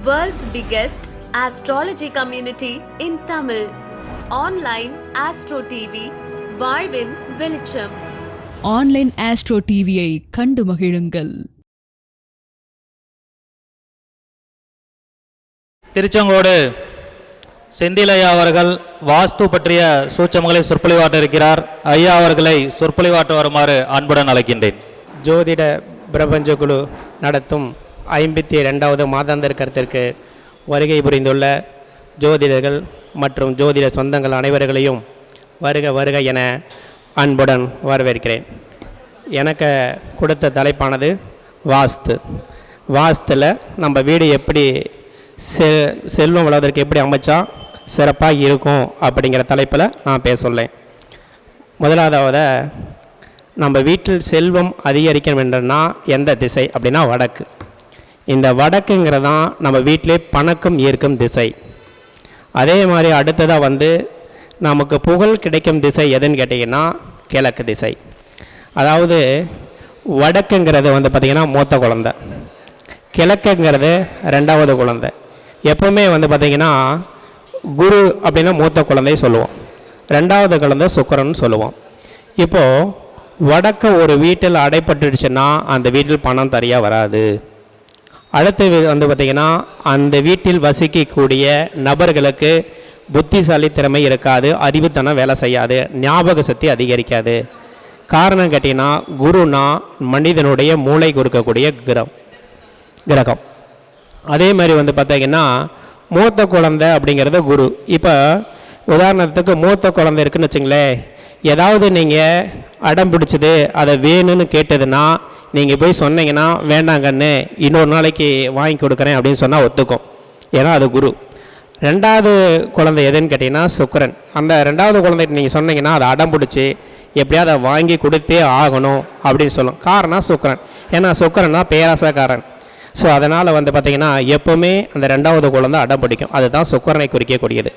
World's biggest astrology community in Tamil. Online Astro TV, வாழ்வின் வெளிச்சம் online astro டிவியை கண்டு மகிழுங்கள். திருச்செங்கோடு செந்திலையா அவர்கள் வாஸ்து பற்றிய சூட்சமங்களை சொற்பொழிவாட்ட இருக்கிறார். ஐயா அவர்களை சொற்பொழிவாட்ட வருமாறு அன்புடன் அழைக்கின்றேன். ஜோதிட பிரபஞ்ச குழு நடத்தும் ஐம்பத்தி ரெண்டாவது மாதாந்திர கருத்திற்கு வருகை புரிந்துள்ள ஜோதிடர்கள் மற்றும் ஜோதிட சொந்தங்கள் அனைவர்களையும் வருக வருக என அன்புடன் வரவேற்கிறேன். எனக்கு கொடுத்த தலைப்பானது வாஸ்து. வாஸ்துல நம்ம வீடு எப்படி செ செல்வம் வளர்வதற்கு எப்படி அமைச்சா சிறப்பாக இருக்கும் அப்படிங்கிற தலைப்பில் நான் பேச உள்ளேன் முதலாவதாக நம்ம வீட்டில் செல்வம் அதிகரிக்க என்றனா எந்த திசை அப்படின்னா வடக்கு. இந்த வடக்குங்கிறது தான் நம்ம வீட்டிலே பணக்கம் ஈர்க்கும் திசை. அதே மாதிரி அடுத்ததாக வந்து நமக்கு புகழ் கிடைக்கும் திசை எதுன்னு கேட்டிங்கன்னா கிழக்கு திசை. அதாவது வடக்குங்கிறது வந்து பார்த்திங்கன்னா மூத்த குழந்தை. கிழக்குங்கிறது ரெண்டாவது குழந்தை. எப்போவுமே வந்து பார்த்திங்கன்னா குரு அப்படின்னா மூத்த குழந்தை சொல்லுவோம். ரெண்டாவது குழந்தை சுக்கரன் சொல்லுவோம். இப்போது வடக்கு ஒரு வீட்டில் அடைப்பட்டுடுச்சுன்னா அந்த வீட்டில் பணம் தரியாக வராது. அடுத்து வந்து பார்த்திங்கன்னா அந்த வீட்டில் வசிக்கக்கூடிய நபர்களுக்கு புத்திசாலி திறமை இருக்காது அறிவுத்தனம் வேலை செய்யாது ஞாபக சக்தி அதிகரிக்காது. காரணம் கேட்டிங்கன்னா குருனா மனிதனுடைய மூளை கொடுக்கக்கூடிய கிரகம் கிரகம். அதே மாதிரி வந்து பார்த்தீங்கன்னா மூத்த குழந்தை அப்படிங்கிறது குரு. இப்போ உதாரணத்துக்கு மூத்த குழந்தை இருக்குன்னு வச்சுங்களேன் ஏதாவது நீங்கள் அடம் பிடிச்சது அதை வேணும்னு கேட்டதுன்னா நீங்கள் போய் சொன்னீங்கன்னா வேண்டாங்கன்னு இன்னொரு நாளைக்கு வாங்கி கொடுக்குறேன் அப்படின்னு சொன்னால் ஒத்துக்கும். ஏன்னா அது குரு. ரெண்டாவது குழந்தை எதுன்னு கேட்டிங்கன்னா சுக்கரன். அந்த ரெண்டாவது குழந்தைகிட்ட நீங்கள் சொன்னீங்கன்னா அதை அடம் பிடிச்சி எப்படியாவது அதை வாங்கி கொடுத்தே ஆகணும் அப்படின்னு சொல்லும். காரணம் சுக்கரன். ஏன்னா சுக்கரன்னா பேராசக்காரன். ஸோ அதனால் வந்து பார்த்திங்கன்னா எப்போவுமே அந்த ரெண்டாவது குழந்தை அடம் பிடிக்கும் அதுதான் சுக்கரனை குறிக்கக்கூடியது.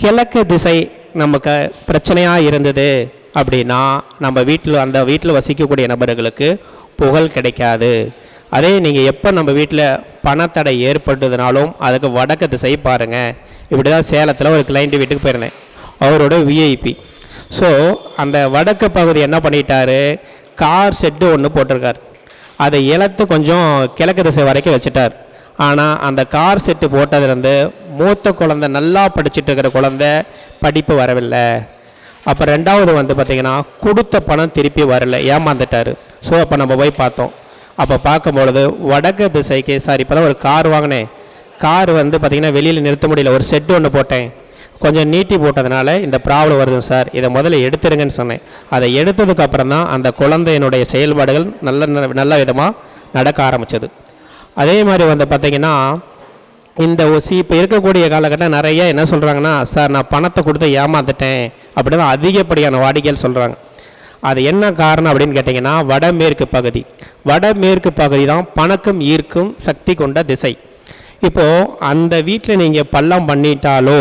கிழக்கு திசை நமக்கு பிரச்சனையாக இருந்தது அப்படின்னா நம்ம வீட்டில் அந்த வீட்டில் வசிக்கக்கூடிய நபர்களுக்கு புகழ் கிடைக்காது. அதே நீங்கள் எப்போ நம்ம வீட்டில் பணத்தடை ஏற்பட்டதுனாலும் அதுக்கு வடக்கு திசை பாருங்கள் இப்படி தான் சேலத்தில் ஒரு கிளைண்ட்டு வீட்டுக்கு போயிருந்தேன். அவரோட விஐபி ஸோ அந்த வடக்கு பகுதி என்ன பண்ணிட்டாரு? கார் செட்டு ஒன்று போட்டிருக்கார். அதை இழத்து கொஞ்சம் கிழக்கு திசை வரைக்கும் வச்சுட்டார். ஆனால் அந்த கார் செட்டு போட்டதுலேருந்து மூத்த குழந்தை நல்லா படிச்சுட்டு இருக்கிற குழந்தை படிப்பு வரவில்லை. அப்போ ரெண்டாவது வந்து பார்த்திங்கன்னா கொடுத்த பணம் திருப்பி வரல. ஏமாந்துட்டார். ஸோ அப்போ நம்ம போய் பார்த்தோம். அப்போ பார்க்கும்பொழுது வடக்கு திசைக்கு சார் இப்போ தான் ஒரு கார் வாங்கினேன். கார் வந்து பார்த்திங்கன்னா வெளியில் நிறுத்த முடியல. ஒரு செட்டு ஒன்று போட்டேன். கொஞ்சம் நீட்டி போட்டதுனால இந்த ப்ராப்ளம் வருது சார் இதை முதல்ல எடுத்துருங்கன்னு சொன்னேன். அதை எடுத்ததுக்கு அப்புறம் தான் அந்த குழந்தையினுடைய செயல்பாடுகள் நல்ல நல்ல விதமாக நடக்க ஆரம்பித்தது அதே மாதிரி வந்து பார்த்திங்கன்னா இந்த ஒசி இப்போ இருக்கக்கூடிய காலகட்டம் நிறைய என்ன சொல்கிறாங்கன்னா சார் நான் பணத்தை கொடுத்து ஏமாந்துட்டேன் அப்படி தான் அதிகப்படியான வாடிக்கைகள் சொல்கிறாங்க அது என்ன காரணம் அப்படின்னு கேட்டிங்கன்னா வடமேற்கு பகுதி. வடமேற்கு பகுதி தான் பணக்கம் ஈர்க்கும் சக்தி கொண்ட திசை. இப்போது அந்த வீட்டில் நீங்கள் பள்ளம் பண்ணிட்டாலோ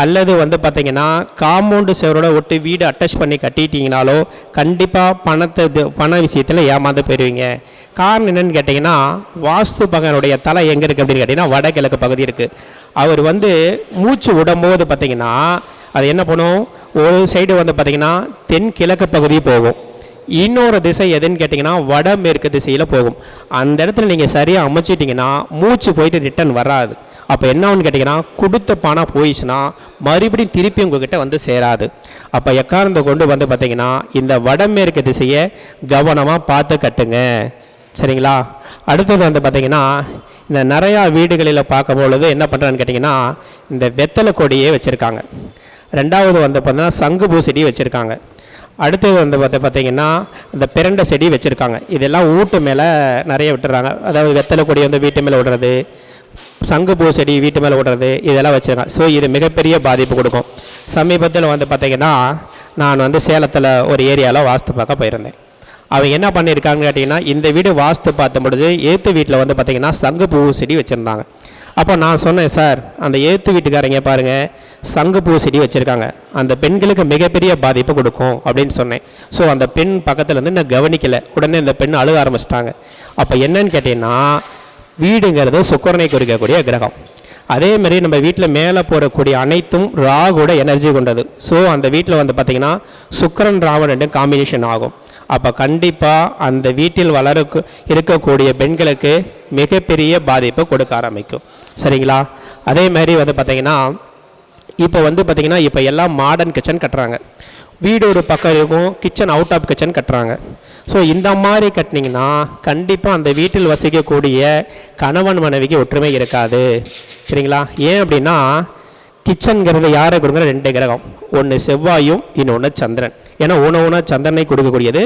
அல்லது வந்து பார்த்திங்கன்னா காம்பவுண்டு சேவரோட ஒட்டு வீடு அட்டாச் பண்ணி கட்டிட்டீங்கனாலோ கண்டிப்பாக பணத்தை இது பண விஷயத்தில் ஏமாந்து போயிடுவீங்க காரணம் என்னென்னு கேட்டிங்கன்னா வாஸ்து பகனுடைய தலை எங்கே இருக்குது அப்படின்னு கேட்டிங்கன்னா வடகிழக்கு பகுதி இருக்குது அவர் வந்து மூச்சு விடும்போது பார்த்திங்கன்னா அது என்ன பண்ணும்? ஒரு சைடு வந்து பார்த்திங்கன்னா தென்கிழக்கு பகுதி போகும். இன்னொரு திசை எதுன்னு கேட்டிங்கன்னா வடமேற்கு திசையில் போகும். அந்த இடத்துல நீங்கள் சரியாக அமைச்சிட்டிங்கன்னா மூச்சு போயிட்டு ரிட்டன் வராது. அப்போ என்ன கேட்டிங்கன்னா கொடுத்த பணம் போயிடுச்சுன்னா மறுபடியும் திருப்பி உங்ககிட்ட வந்து சேராது. அப்போ எக்காரந்த கொண்டு வந்து பார்த்திங்கன்னா இந்த வடமேற்கு திசையை கவனமாக பார்த்து கட்டுங்க. சரிங்களா? அடுத்தது வந்து பார்த்திங்கன்னா இந்த நிறையா வீடுகளில் பார்க்கும் பொழுது என்ன பண்ணுறான்னு கேட்டிங்கன்னா இந்த வெத்தலை கொடியே வச்சுருக்காங்க. ரெண்டாவது வந்து பார்த்தீங்கன்னா சங்குபூ செடி வச்சுருக்காங்க. அடுத்தது வந்து பார்த்து பார்த்தீங்கன்னா இந்த பிரண்டை செடி வச்சுருக்காங்க. இதெல்லாம் வீட்டு மேலே நிறைய விட்டுறாங்க. அதாவது வெத்தலை கொடி வந்து வீட்டு மேலே விடுறது சங்குப்பூ செடி வீட்டு மேலே விடுறது இதெல்லாம் வச்சுருக்காங்க. ஸோ இது மிகப்பெரிய பாதிப்பு கொடுக்கும். சமீபத்தில் வந்து பார்த்திங்கன்னா நான் வந்து சேலத்தில் ஒரு ஏரியாவில் வாஸ்து பார்க்க போயிருந்தேன். அவங்க என்ன பண்ணியிருக்காங்கன்னு கேட்டிங்கன்னா இந்த வீடு வாஸ்து பார்த்த பொழுது ஏற்று வீட்டில் வந்து பார்த்திங்கன்னா சங்குப்பூ செடி வச்சுருந்தாங்க. அப்போ நான் சொன்னேன் சார் அந்த ஏற்று வீட்டுக்காரங்க பாருங்கள் சங்குப்பூ செடி வச்சுருக்காங்க. அந்த பெண்களுக்கு மிகப்பெரிய பாதிப்பு கொடுக்கும் அப்படின்னு சொன்னேன். ஸோ அந்த பெண் பக்கத்துலேருந்து நான் கவனிக்கலை. உடனே இந்த பெண் அழுக ஆரம்பிச்சிட்டாங்க. அப்போ என்னன்னு கேட்டிங்கன்னா வீடுங்கிறது சுக்கரனை குறிக்கக்கூடிய கிரகம். அதே மாதிரி நம்ம வீட்டில் மேலே போகக்கூடிய அனைத்தும் ராகோட எனர்ஜி கொண்டது. ஸோ அந்த வீட்டில் வந்து பார்த்திங்கன்னா சுக்கரன் ராவன் ரெண்டும் காம்பினேஷன் ஆகும். அப்போ கண்டிப்பாக அந்த வீட்டில் வளர இருக்கக்கூடிய பெண்களுக்கு மிகப்பெரிய பாதிப்பை கொடுக்க ஆரம்பிக்கும். சரிங்களா? அதே மாதிரி வந்து பார்த்திங்கன்னா இப்போ வந்து பார்த்திங்கன்னா இப்போ எல்லாம் மாடர்ன் கிச்சன் கட்டுறாங்க. வீடு ஒரு பக்கம் இருக்கும் கிச்சன் அவுட் ஆஃப் கிச்சன் கட்டுறாங்க. ஸோ இந்த மாதிரி கட்டினீங்கன்னா கண்டிப்பாக அந்த வீட்டில் வசிக்கக்கூடிய கணவன் மனைவிக்கு ஒற்றுமை இருக்காது. சரிங்களா? ஏன் அப்படின்னா கிச்சனுங்கிறது யாரை கொடுக்குற ரெண்டு கிரகம். ஒன்று செவ்வாயும் இன்னொன்று சந்திரன். ஏன்னா உணவுனா சந்திரனை கொடுக்கக்கூடியது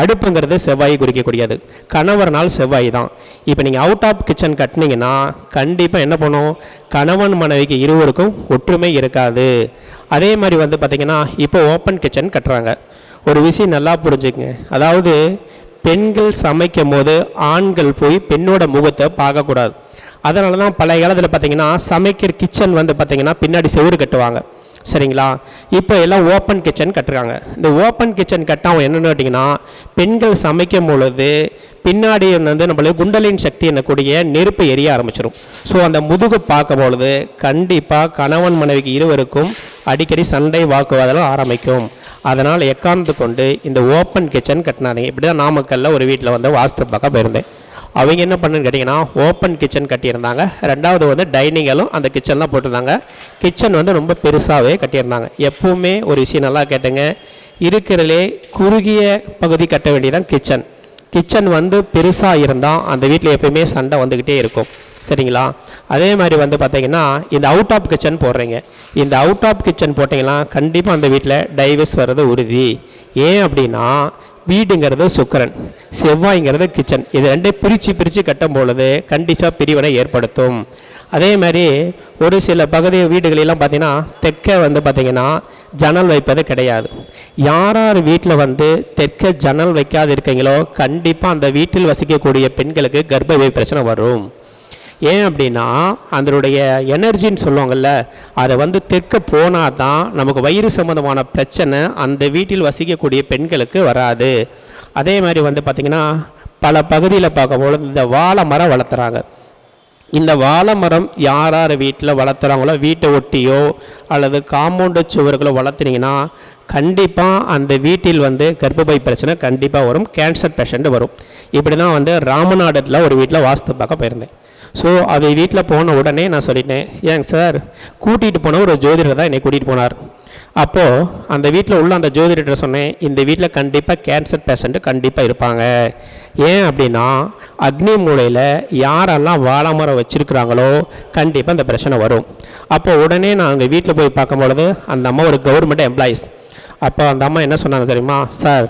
அடுப்புங்கிறது செவ்வாயை குறிக்கக்கூடியது. கணவர்னால் செவ்வாய் தான். இப்போ நீங்கள் அவுட் ஆஃப் கிச்சன் கட்டினீங்கன்னா கண்டிப்பாக என்ன பண்ணும்? கணவன் மனைவிக்கு இருவருக்கும் ஒற்றுமை இருக்காது. அதே மாதிரி வந்து பார்த்திங்கன்னா இப்போ ஓப்பன் கிச்சன் கட்டுறாங்க. ஒரு விஷயம் நல்லா புரிஞ்சுக்குங்க. அதாவது பெண்கள் சமைக்கும் போது ஆண்கள் போய் பெண்ணோட முகத்தை பார்க்கக்கூடாது. அதனால தான் பழைய காலத்தில் பார்த்தீங்கன்னா சமைக்கிற கிச்சன் வந்து பார்த்திங்கன்னா பின்னாடி செவுறு கட்டுவாங்க. சரிங்களா? இப்போ எல்லாம் ஓப்பன் கிச்சன் கட்டுறாங்க இந்த ஓப்பன் கிச்சன் கட்டாமல் என்னென்னு கேட்டிங்கன்னா பெண்கள் சமைக்கும் பொழுது பின்னாடி வந்து நம்மளுக்கு குண்டலின் சக்தி என்னக்கூடிய நெருப்பு எரிய ஆரம்பிச்சிடும் ஸோ அந்த முதுகு பார்க்கும் பொழுது கண்டிப்பாக கணவன் மனைவிக்கு இருவருக்கும் அடிக்கடி சண்டை வாக்குவாதம் ஆரம்பிக்கும். அதனால் எக்காரணத்து கொண்டு இந்த ஓப்பன் கிச்சன் கட்டினாதீங்க. இப்படி தான் நாமக்கல்ல ஒரு வீட்டில் வந்து வாஸ்து பார்க்க போயிருந்தேன். அவங்க என்ன பண்ணுன்னு கேட்டிங்கன்னா ஓப்பன் கிச்சன் கட்டியிருந்தாங்க. ரெண்டாவது வந்து டைனிங்களும் அந்த கிச்சன்லாம் போட்டிருந்தாங்க. கிச்சன் வந்து ரொம்ப பெருசாகவே கட்டியிருந்தாங்க. எப்பவுமே ஒரு விஷயம் நல்லா கேட்டுங்க. இருக்கிறதுலே குறுகிய பகுதி கட்ட வேண்டியதான் கிச்சன் கிச்சன் வந்து பெருசாக இருந்தால் அந்த வீட்டில் எப்பயுமே சண்டை வந்துக்கிட்டே இருக்கும். சரிங்களா? அதே மாதிரி வந்து பார்த்தீங்கன்னா இந்த அவுட் ஆஃப் கிச்சன் போடுறீங்க. இந்த அவுட் ஆஃப் கிச்சன் போட்டிங்கன்னா கண்டிப்பாக அந்த வீட்டில் டைவர்ஸ் வர்றது உறுதி. ஏன் அப்படின்னா வீடுங்கிறது சுக்கரன் செவ்வாய்ங்கிறது கிச்சன். இது ரெண்டே பிரித்து பிரித்து கட்டும் பொழுது கண்டிப்பாக பிரிவினை ஏற்படுத்தும். அதே மாதிரி ஒரு சில பகுதி வீடுகளெல்லாம் பார்த்தீங்கன்னா தெற்கை வந்து பார்த்திங்கன்னா ஜன்னல் வைப்பது கிடையாது. யார் யார் வீட்டில் வந்து தெற்க ஜன்னல் வைக்காது இருக்கீங்களோ கண்டிப்பாக அந்த வீட்டில் வசிக்கக்கூடிய பெண்களுக்கு கர்ப்பவை பிரச்சனை வரும். ஏன் அப்படின்னா அதனுடைய எனர்ஜின்னு சொல்லுவாங்கள்ல அதை வந்து தெற்க போனால் தான் நமக்கு வயிறு சம்மந்தமான பிரச்சனை அந்த வீட்டில் வசிக்கக்கூடிய பெண்களுக்கு வராது. அதே மாதிரி வந்து பார்த்திங்கன்னா பல பகுதியில் பார்க்கும்போது இந்த வாழை மரம் வளர்த்துறாங்க. இந்த வாழை மரம் யார் யார் வீட்டில் வளர்த்துறாங்களோ வீட்டை ஒட்டியோ அல்லது காம்பவுண்டு சுவர்களோ வளர்த்துனீங்கன்னா கண்டிப்பாக அந்த வீட்டில் வந்து கர்ப்பப்பை பிரச்சனை கண்டிப்பாக வரும் கேன்சர் பேஷண்ட் வரும். இப்படி தான் வந்து ராமநாடத்தில் ஒரு வீட்டில் வாஸ்து பார்க்க போயிருந்தேன். ஸோ அதை வீட்டில் போன உடனே நான் சொல்லிட்டேன் ஏங்க சார் கூட்டிகிட்டு போன ஒரு ஜோதிடர் தான் என்னை கூட்டிகிட்டு போனார். அப்போது அந்த வீட்டில் உள்ள அந்த ஜோதிடர் சொன்னேன் இந்த வீட்டில் கண்டிப்பாக கேன்சர் பேஷண்ட்டு கண்டிப்பாக இருப்பாங்க. ஏன் அப்படின்னா அக்னி மூலையில் யாரெல்லாம் வாழை மரம் வச்சுருக்குறாங்களோ கண்டிப்பாக அந்த பிரச்சனை வரும். அப்போ உடனே நான் அங்கே வீட்டில் போய் பார்க்கும் பொழுது அந்த அம்மா ஒரு கவர்மெண்ட் எம்ப்ளாயீஸ் அப்போ அந்த அம்மா என்ன சொன்னாங்க தெரியுமா? சார்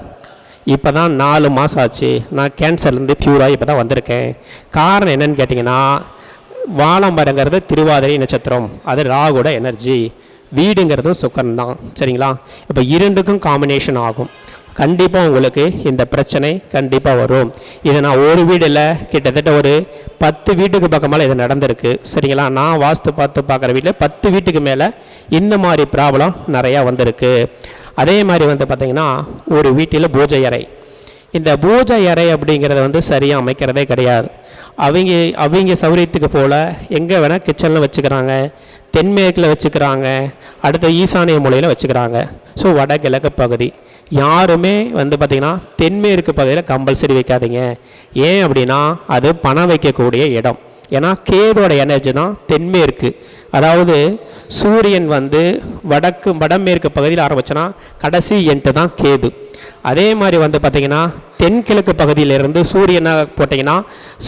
இப்போ தான் நாலு மாதம் ஆச்சு. நான் கேன்சர்லேருந்து பியூராக இப்போ தான் வந்திருக்கேன். காரணம் என்னன்னு கேட்டிங்கன்னா வாழம்பரங்கிறது திருவாதிரை நட்சத்திரம். அது ராகுட எனர்ஜி வீடுங்கிறதும் சுக்கரன் தான் சரிங்களா? இப்போ இரண்டுக்கும் காம்பினேஷன் ஆகும். கண்டிப்பாக உங்களுக்கு இந்த பிரச்சனை கண்டிப்பாக வரும். இதை நான் ஒரு வீடில் கிட்டத்தட்ட ஒரு பத்து வீட்டுக்கு பக்கமாக இது நடந்திருக்கு. சரிங்களா? நான் வாஸ்து பார்த்து பார்க்குற வீட்டில் பத்து வீட்டுக்கு மேலே இந்த மாதிரி ப்ராப்ளம் நிறையா வந்திருக்கு. அதே மாதிரி வந்து பார்த்திங்கன்னா ஒரு வீட்டில் பூஜை அறை. இந்த பூஜை அறை அப்படிங்கிறத வந்து சரியாக அமைக்கிறதே கிடையாது. அவங்க அவங்க சௌரியத்துக்கு போல் எங்கே வேணால் கிச்சனில் வச்சுக்கிறாங்க தென்மேற்கில் வச்சுக்கிறாங்க அடுத்த ஈசானிய மூலையில் வச்சுக்கிறாங்க. ஸோ வடகிழக்கு பகுதி. யாருமே வந்து பார்த்திங்கன்னா தென்மேற்கு பகுதியில் கம்பல்சரி வைக்காதீங்க. ஏன் அப்படின்னா அது பணம் வைக்கக்கூடிய இடம். ஏன்னா கேதோட எனர்ஜி தான் தென்மேற்கு. அதாவது சூரியன் வந்து வடக்கு வடமேற்கு பகுதியில் ஆரம்பிச்சோன்னா கடைசி எண்ட்டு தான் கேது. அதே மாதிரி வந்து பார்த்திங்கன்னா தென்கிழக்கு பகுதியிலிருந்து சூரியனை போட்டிங்கன்னா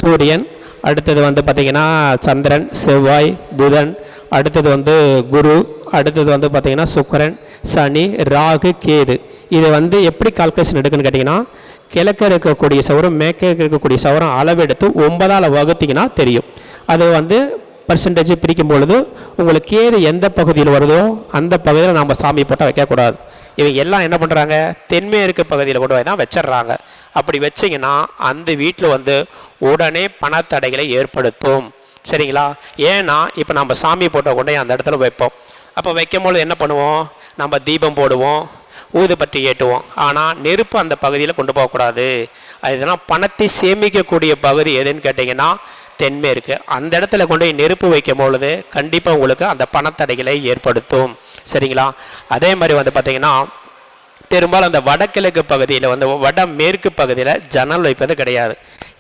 சூரியன் அடுத்தது வந்து பார்த்திங்கன்னா சந்திரன் செவ்வாய் புதன் அடுத்தது வந்து குரு அடுத்தது வந்து பார்த்திங்கன்னா சுக்கரன் சனி ராகு கேது. இது வந்து எப்படி கால்குலேஷன் எடுக்குன்னு கேட்டிங்கன்னா கிழக்க இருக்கக்கூடிய சவரம் மேற்க இருக்கக்கூடிய சவரம் அளவெடுத்து ஒன்பதால் வகுத்தீங்கன்னா தெரியும். அது வந்து பர்சன்டேஜ் பிரிக்கும் பொழுது உங்களுக்கு கேது எந்த பகுதியில் வருதோ அந்த பகுதியில் நம்ம சாமி போட்டால் வைக்கக்கூடாது. இவங்க எல்லாம் என்ன பண்ணுறாங்க தென்மேற்கு பகுதியில் கொண்டு போய் தான் வச்சிடுறாங்க. அப்படி வச்சிங்கன்னா அந்த வீட்டில் வந்து உடனே பணத்தடைகளை ஏற்படுத்தும். சரிங்களா? ஏன்னா இப்போ நம்ம சாமி போட்டோ கொண்டு போய் அந்த இடத்துல வைப்போம். அப்போ வைக்கும்போது என்ன பண்ணுவோம்? நம்ம தீபம் போடுவோம் ஊதுபத்தி ஏற்றுவோம் ஆனால் நெருப்பு அந்த பகுதியில் கொண்டு போகக்கூடாது. அதனால் பணத்தை சேமிக்கக்கூடிய பகுதி எதுன்னு கேட்டிங்கன்னா தென்மேற்கு அந்த இடத்துல கொண்டு போய் நெருப்பு வைக்கும் பொழுது கண்டிப்பாக உங்களுக்கு அந்த பணத்தடைகளை ஏற்படுத்தும். சரிங்களா? அதே மாதிரி வந்து பார்த்தீங்கன்னா பெரும்பாலும் அந்த வடகிழக்கு பகுதியில் வந்து வடமேற்கு பகுதியில் ஜன்னல் வைப்பது கிடையாது.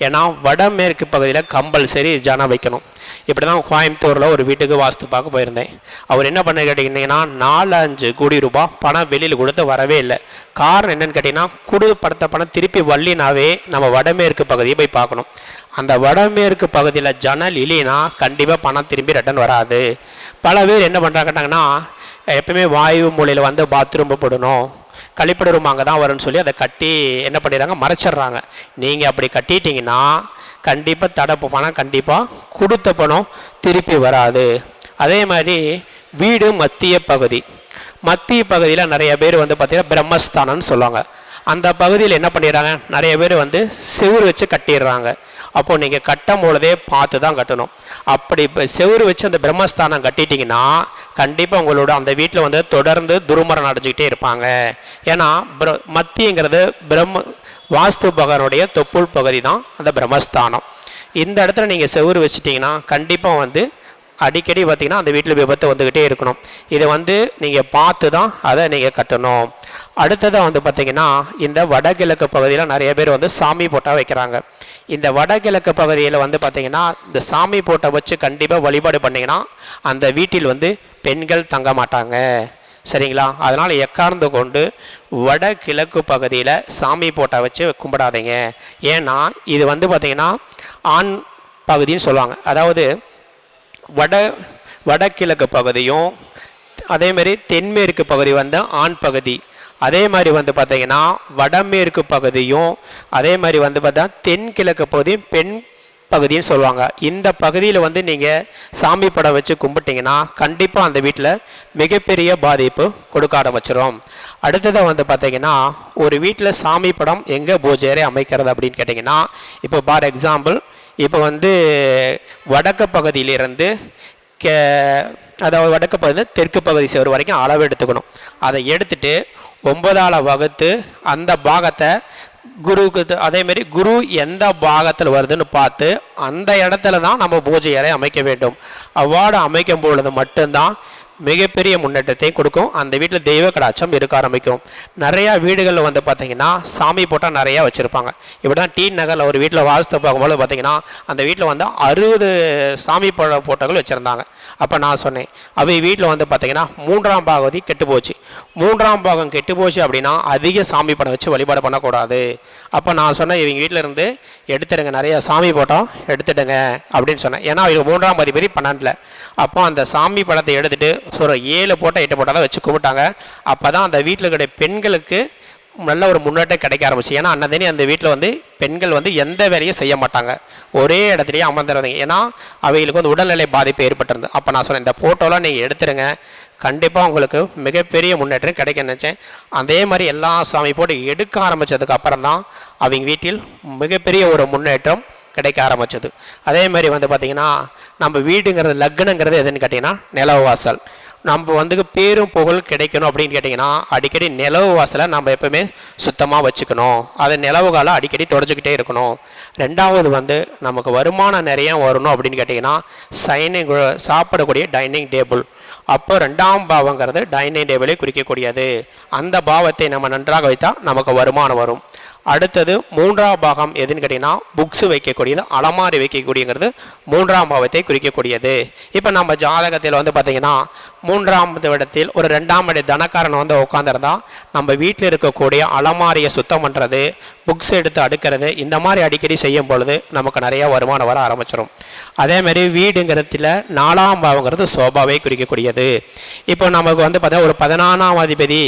ஏன்னா வடமேற்கு பகுதியில் கம்பல்சரி ஜனம் வைக்கணும். இப்படி தான் கோயம்புத்தூரில் ஒரு வீட்டுக்கு வாஸ்து பார்க்க போயிருந்தேன். அவர் என்ன பண்ண கேட்டிங்கன்னா நாலு அஞ்சு கோடி ரூபாய் பணம் வெளியில் கொடுத்து வரவே இல்லை. காரணம் என்னன்னு கேட்டிங்கன்னா குடு படுத்த பணம் திருப்பி வள்ளினாவே நம்ம வடமேற்கு பகுதியை போய் பார்க்கணும். அந்த வடமேற்கு பகுதியில் ஜன்னல் இல்லைன்னா கண்டிப்பாக பணம் திரும்பி ரிட்டர்ன் வராது. பல பேர் என்ன பண்ணுறாங்கட்டாங்கன்னா எப்பவுமே வாயு மூலையில் வந்து பாத்ரூம் போடணும். கழிப்பிட ரூம் அங்கே தான் வரும்னு சொல்லி அதை கட்டி என்ன பண்ணிடுறாங்க? மறைச்சிடுறாங்க. நீங்கள் அப்படி கட்டிட்டீங்கன்னா கண்டிப்பாக தடப்பு பணம் கண்டிப்பாக கொடுத்த பணம் திருப்பி வராது. அதே மாதிரி வீடு மத்திய பகுதி. மத்திய பகுதியில் நிறைய பேர் வந்து பார்த்திங்கன்னா பிரம்மஸ்தானம்னு சொல்லுவாங்க. அந்த பகுதியில் என்ன பண்ணிடுறாங்க? நிறைய பேர் வந்து செவுரு வச்சு கட்டிடுறாங்க. அப்போது நீங்கள் கட்டும் பொழுதே பார்த்து தான் கட்டணும். அப்படி இப்போ செவுரு வச்சு அந்த பிரம்மஸ்தானம் கட்டிட்டீங்கன்னா கண்டிப்பாக உங்களோட அந்த வீட்டில் வந்து தொடர்ந்து துருமரம் அடைஞ்சிக்கிட்டே இருப்பாங்க. ஏன்னா பிர மத்தியங்கிறது பிரம்ம வாஸ்து பகவனுடைய தொப்புள் பகுதி தான் அந்த பிரம்மஸ்தானம். இந்த இடத்துல நீங்கள் செவுரு வச்சுட்டிங்கன்னா கண்டிப்பாக வந்து அடிக்கடி பார்த்திங்கன்னா அந்த வீட்டில் விபத்து வந்துக்கிட்டே இருக்கணும். இதை வந்து நீங்கள் பார்த்து தான் அதை நீங்கள் கட்டணும். அடுத்ததாக வந்து பார்த்திங்கன்னா இந்த வடகிழக்கு பகுதியில் நிறைய பேர் வந்து சாமி போட்டா வைக்கிறாங்க. இந்த வடகிழக்கு பகுதியில் வந்து பார்த்திங்கன்னா இந்த சாமி போட்டை வச்சு கண்டிப்பாக வழிபாடு பண்ணிங்கன்னா அந்த வீட்டில் வந்து பெண்கள் தங்க மாட்டாங்க. சரிங்களா? அதனால் எக்கார்ந்து கொண்டு வடகிழக்கு பகுதியில் சாமி போட்டை வச்சு கும்பிடாதீங்க. ஏன்னா இது வந்து பார்த்திங்கன்னா ஆண் பகுதின்னு சொல்லுவாங்க. அதாவது வட வடகிழக்கு பகுதியும் அதேமாரி தென்மேற்கு பகுதி வந்து ஆண் பகுதி அதே மாதிரி வந்து பார்த்தீங்கன்னா வடமேற்கு பகுதியும் அதே மாதிரி வந்து பார்த்தா தென்கிழக்கு பகுதியும் பெண் பகுதின்னு சொல்லுவாங்க. இந்த பகுதியில் வந்து நீங்கள் சாமி படம் வச்சு கும்பிட்டிங்கன்னா கண்டிப்பாக அந்த வீட்டில் மிகப்பெரிய பாதிப்பு கொடுக்க ஆரம்பிச்சிடும் அடுத்ததாக வந்து பார்த்திங்கன்னா ஒரு வீட்டில் சாமி படம் எங்கே பூஜை அமைக்கிறது அப்படின்னு கேட்டிங்கன்னா இப்போ ஃபார் எக்ஸாம்பிள் இப்போ வந்து வடக்கு பகுதியிலிருந்து கே அதாவது வடக்கு பகுதி தெற்கு பகுதி சேவர் வரைக்கும் அளவு எடுத்துக்கணும். அதை எடுத்துகிட்டு ஒன்பதால் வகுத்து அந்த பாகத்தை குருவுக்கு அதேமாரி குரு எந்த பாகத்தில் வருதுன்னு பார்த்து அந்த இடத்துல தான் நம்ம பூஜை அறை அமைக்க வேண்டும். அவ்வாறு அமைக்கும் பொழுது மட்டும்தான் மிகப்பெரிய முன்னேற்றத்தை கொடுக்கும். அந்த வீட்டில் தெய்வ கடாச்சம் இருக்க ஆரம்பிக்கும். நிறையா வீடுகளில் வந்து பார்த்தீங்கன்னா சாமி போட்டால் நிறையா வச்சுருப்பாங்க. இப்படி தான் டி நகரில் ஒரு வீட்டில் வாஸ்து பார்க்கும்போது பார்த்தீங்கன்னா அந்த வீட்டில் வந்து அறுபது சாமி போட போட்டோக்கள் வச்சுருந்தாங்க. அப்போ நான் சொன்னேன் அவை வீட்டில் வந்து பார்த்தீங்கன்னா மூன்றாம் பாகவதி கெட்டு போச்சு. மூன்றாம் பாகம் கெட்டு போச்சு அப்படின்னா அதிக சாமி படம் வச்சு வழிபாடு பண்ணக்கூடாது. அப்போ நான் சொன்னேன் இவங்க வீட்டில் இருந்து எடுத்துடுங்க நிறையா சாமி போட்டோம் எடுத்துடுங்க அப்படின்னு சொன்னேன். ஏன்னா இவங்க மூன்றாம் அதிபதி பன்னெண்டில். அப்போ அந்த சாமி படத்தை எடுத்துட்டு ஒரு ஏழு போட்டோ எட்டு போட்டால் தான் வச்சு கும்பிட்டாங்க. அப்போ தான் அந்த வீட்டில் இருக்கிற பெண்களுக்கு நல்ல ஒரு முன்னேற்றம் கிடைக்க ஆரம்பிச்சு. ஏன்னா அன்னதனி அந்த வீட்டில் வந்து பெண்கள் வந்து எந்த வேலையும் செய்ய மாட்டாங்க. ஒரே இடத்துலையே அமர்ந்துருந்தீங்க. ஏன்னா அவைகளுக்கு வந்து உடல்நிலை பாதிப்பு ஏற்பட்டிருந்து அப்போ நான் சொன்னேன் இந்த ஃபோட்டோலாம் நீங்கள் எடுத்துருங்க. கண்டிப்பாக உங்களுக்கு மிகப்பெரிய முன்னேற்றம் கிடைக்க நினச்சேன். அதே மாதிரி எல்லா சாமி போட்டு எடுக்க ஆரம்பித்ததுக்கு அப்புறம் தான் அவங்க வீட்டில் மிகப்பெரிய ஒரு முன்னேற்றம் கிடைக்க ஆரம்பிச்சது. அதே மாதிரி வந்து பார்த்திங்கன்னா நம்ம வீடுங்கிறது லக்னங்கிறது எதுன்னு கேட்டிங்கன்னா நிலவு வாசல் நம்ம வந்து பேரும் புகழ் கிடைக்கணும் அப்படின்னு கேட்டிங்கன்னா அடிக்கடி நிலவு வாசலை நம்ம எப்பவுமே சுத்தமாக வச்சுக்கணும். அதை நிலவு காலம் அடிக்கடி தொடச்சிக்கிட்டே இருக்கணும். ரெண்டாவது வந்து நமக்கு வருமானம் நிறைய வரணும் அப்படின்னு கேட்டிங்கன்னா சைனிங் சாப்பிடக்கூடிய டைனிங் டேபிள். அப்போ ரெண்டாம் பாவங்கிறது டைனிங் டேபிளை குறிக்கக்கூடியது. அந்த பாவத்தை நம்ம நன்றாக வைத்தால் நமக்கு வருமானம் வரும். அடுத்தது மூன்றாம் பாகம் எதுன்னு கேட்டிங்கன்னா புக்ஸு வைக்கக்கூடியது அலமாரி வைக்கக்கூடியங்கிறது மூன்றாம் பாவத்தை குறிக்கக்கூடியது. இப்போ நம்ம ஜாதகத்தில் வந்து பார்த்திங்கன்னா மூன்றாம் இடத்தில் ஒரு ரெண்டாம் இட தனக்காரன் வந்து உட்காந்துருந்தா நம்ம வீட்டில் இருக்கக்கூடிய அலமாரியை சுத்தம் பண்ணுறது புக்ஸ் எடுத்து அடுக்கிறது இந்த மாதிரி அடிக்கடி செய்யும் பொழுது நமக்கு நிறைய வருமானம் வர ஆரம்பிச்சிடும் அதேமாரி வீடுங்கிறதுல நாலாம் பாவங்கிறது சோபாவை குறிக்கக்கூடியது. இப்போ நமக்கு வந்து பார்த்தா ஒரு பதினாறாம் அதிபதி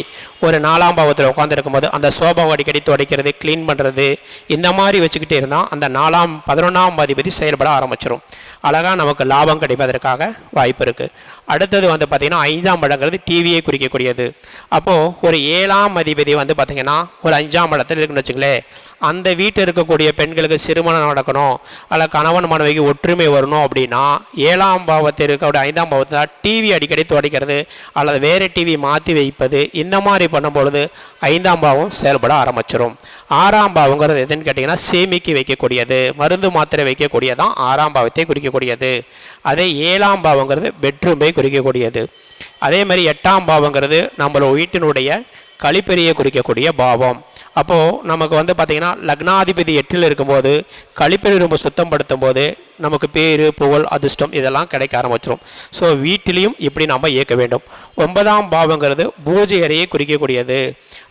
ஒரு நாலாம் பாவத்தில் உட்காந்துருக்கும் போது அந்த சோபாவை அடிக்கடி துடைக்கிறது க்ளீன் பண்ணுறது இந்த மாதிரி வச்சுக்கிட்டே இருந்தால் அந்த நாலாம் பதினொன்றாம் அதிபதி செயல்பட ஆரம்பிச்சிடும் அழகாக நமக்கு லாபம் கிடைப்பதற்காக வாய்ப்பு இருக்குது அடுத்தது வந்து பார்த்திங்கன்னா ஐந்தாம் இடங்கிறது டிவியை குறிக்கக்கூடியது. அப்போது ஒரு ஏழாம் அதிபதி வந்து பார்த்திங்கன்னா ஒரு அஞ்சாம் இடத்துல இருக்குன்னு வச்சுங்களேன். அந்த வீட்டில் இருக்கக்கூடிய பெண்களுக்கு சிறுமணம் நடக்கணும் அல்ல கணவன் மனைவிக்கு ஒற்றுமை வரணும் அப்படின்னா ஏழாம் பாவத்தில் இருக்கக்கூடிய ஐந்தாம் பாவத்தில் டிவி அடிக்கடி துடைக்கிறது அல்லது வேறு டிவி மாற்றி வைப்பது இந்த மாதிரி பண்ணும்பொழுது ஐந்தாம் பாவம் செயல்பட ஆரம்பிச்சிடும் ஆறாம் பாவங்கிறது எதுன்னு கேட்டிங்கன்னா சேமிக்க வைக்கக்கூடியது மருந்து மாத்திரை வைக்கக்கூடியதான் ஆறாம் பாவத்தை குறிக்கக்கூடியது. அதே ஏழாம் பாவங்கிறது பெட்ரூமை குறிக்கக்கூடியது. அதே மாதிரி எட்டாம் பாவங்கிறது நம்மளோட வீட்டினுடைய கழிப்பெறியை குறிக்கக்கூடிய பாவம். அப்போது நமக்கு வந்து பார்த்திங்கன்னா லக்னாதிபதி எட்டில் இருக்கும்போது கழிப்பறி ரொம்ப சுத்தம் படுத்தும் போது நமக்கு பேரு புகழ் அதிர்ஷ்டம் இதெல்லாம் கிடைக்க ஆரம்பிச்சிடும் ஸோ வீட்டிலையும் இப்படி நம்ம இயக்க வேண்டும். ஒன்பதாம் பாவங்கிறது பூஜை அறையை குறிக்கக்கூடியது.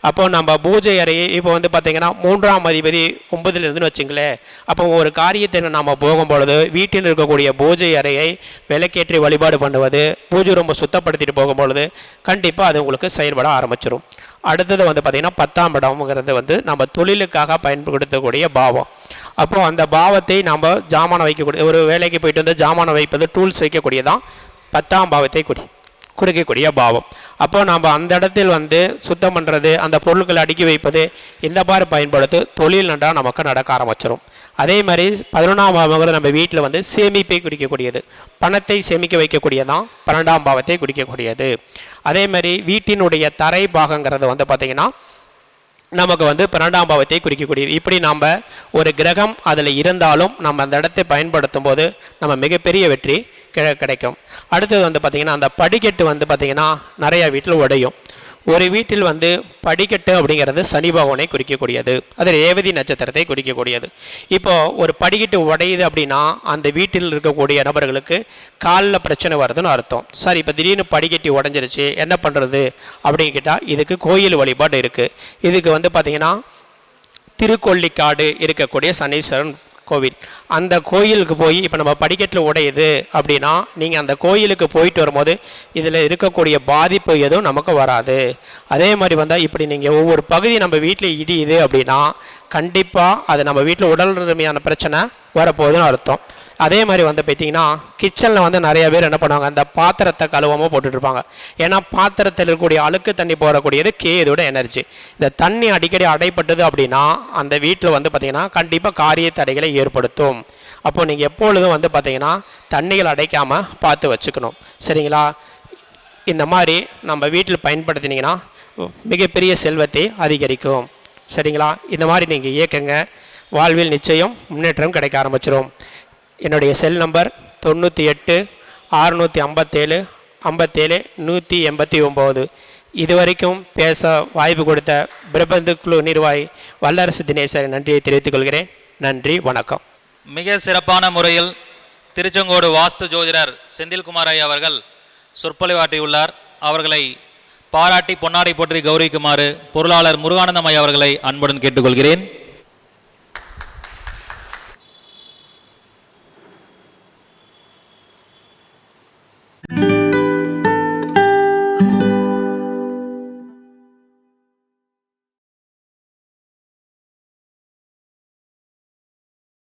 அப்போ நம்ம பூஜை அறையை இப்போ வந்து பார்த்திங்கன்னா மூன்றாம் அதிபதி ஒன்பதுல இருந்துன்னு வச்சுங்களேன் அப்போ ஒரு காரியத்தை நம்ம போகும்பொழுது வீட்டில் இருக்கக்கூடிய பூஜை அறையை விளக்கேற்றி வழிபாடு பண்ணுவது பூஜை ரொம்ப சுத்தப்படுத்திட்டு போகும்பொழுது கண்டிப்பாக அது உங்களுக்கு செயல்பட ஆரம்பிச்சிடும் அடுத்தது வந்து பார்த்திங்கன்னா பத்தாம் இடம்ங்கிறது வந்து நம்ம தொழிலுக்காக பயன்படுத்தக்கூடிய பாவம். அப்போது அந்த பாவத்தை நம்ம ஜாமானம் வைக்கக்கூடிய ஒரு வேலைக்கு போயிட்டு வந்து ஜாமானம் வைப்பது டூல்ஸ் வைக்கக்கூடியதான் பத்தாம் பாவத்தை குறி. குறிக்கக்கூடிய பாவம். அப்போ நாம் அந்த இடத்தில் வந்து சுத்தம் பண்ணுறது அந்த பொருட்களை அடுக்கி வைப்பது இந்த மாதிரி பயன்படுத்து தொழில் நன்றாக நமக்கு நடக்க ஆரம்பிச்சிடும் அதே மாதிரி பதினொன்றாம் பாவங்கிறது நம்ம வீட்டில் வந்து சேமிப்பை குறிக்கக்கூடியது பணத்தை சேமிக்க வைக்கக்கூடியதான் பன்னெண்டாம் பாவத்தை குறிக்கக்கூடியது அதே மாதிரி வீட்டினுடைய தரை பாகங்கிறது வந்து பார்த்திங்கன்னா நமக்கு வந்து பன்னெண்டாம் பாவத்தை குறிக்கக்கூடியது இப்படி நாம் ஒரு கிரகம் அதில் இருந்தாலும் நம்ம அந்த இடத்தை பயன்படுத்தும் போது நம்ம மிகப்பெரிய வெற்றி கிடைக்கும். அடுத்தது வந்து பார்த்திங்கன்னா அந்த படிக்கட்டு வந்து பார்த்திங்கன்னா நிறையா வீட்டில் உடையும். ஒரு வீட்டில் வந்து படிக்கட்டு அப்படிங்கிறது சனி பகவானை குறிக்கக்கூடியது. அது ரேவதி நட்சத்திரத்தை குறிக்கக்கூடியது. இப்போ ஒரு படிக்கட்டு உடையுது அப்படின்னா அந்த வீட்டில் இருக்கக்கூடிய நபர்களுக்கு காலில் பிரச்சனை வருதுன்னு அர்த்தம். சார் இப்போ திடீர்னு படிக்கட்டி உடஞ்சிருச்சு என்ன பண்ணுறது அப்படின்னு கேட்டால் இதுக்கு கோயில் வழிபாடு இருக்குது இதுக்கு வந்து பார்த்திங்கன்னா திருக்கொல்லிக்காடு இருக்கக்கூடிய சனீஸ்வரன் கோவில். அந்த கோயிலுக்கு போய் இப்போ நம்ம படிக்கட்டில் உடையுது அப்படின்னா நீங்கள் அந்த கோயிலுக்கு போயிட்டு வரும்போது இதில் இருக்கக்கூடிய பாதிப்பு எதுவும் நமக்கு வராது. அதே மாதிரி வந்தால் இப்படி நீங்கள் ஒவ்வொரு பகுதி நம்ம வீட்டில் இடியுது அப்படின்னா கண்டிப்பாக அது நம்ம வீட்டில் உடல் ரீதியான பிரச்சனை வரப்போகுதுன்னு அர்த்தம். அதே மாதிரி வந்து பார்த்தீங்கன்னா கிச்சனில் வந்து நிறைய பேர் என்ன பண்ணுவாங்க அந்த பாத்திரத்தை கழுவாமல் போட்டுட்டு இருப்பாங்க ஏன்னா பாத்திரத்தில் இருக்கக்கூடிய அழுக்கு தண்ணி போடக்கூடியது கே இதோட எனர்ஜி இந்த தண்ணி அடிக்கடி அடைப்பட்டது அப்படின்னா அந்த வீட்டில் வந்து பார்த்திங்கன்னா கண்டிப்பாக காரிய தடைகளை ஏற்படுத்தும். அப்போ நீங்கள் எப்பொழுதும் வந்து பார்த்தீங்கன்னா தண்ணிகள் அடைக்காமல் பார்த்து வச்சுக்கணும். சரிங்களா? இந்த மாதிரி நம்ம வீட்டில் பயன்படுத்தினீங்கன்னா மிகப்பெரிய செல்வத்தை அதிகரிக்கும். சரிங்களா? இந்த மாதிரி நீங்கள் இயக்குங்க. வாழ்வில் நிச்சயம் முன்னேற்றம் கிடைக்க ஆரம்பிச்சிடும் என்னுடைய செல் நம்பர் தொண்ணூற்றி எட்டு அறுநூற்றி ஐம்பத்தேழு ஐம்பத்தேழு நூற்றி எண்பத்தி ஒம்பது இதுவரைக்கும் பேச வாய்ப்பு கொடுத்த பிரபந்து குழு நிர்வாகி வல்லரசு தினேசர் நன்றியை தெரிவித்துக் கொள்கிறேன். நன்றி வணக்கம். மிக சிறப்பான முறையில் திருச்செங்கோடு வாஸ்து ஜோதிடர் செந்தில்குமார் ஐயா அவர்கள் சொற்பொழிவாற்றியுள்ளார். அவர்களை பாராட்டி பொன்னாடை போற்றி கௌரவிக்குமாறு பொருளாளர் முருகானந்தம் ஐயா அவர்களை அன்புடன் கேட்டுக்கொள்கிறேன்.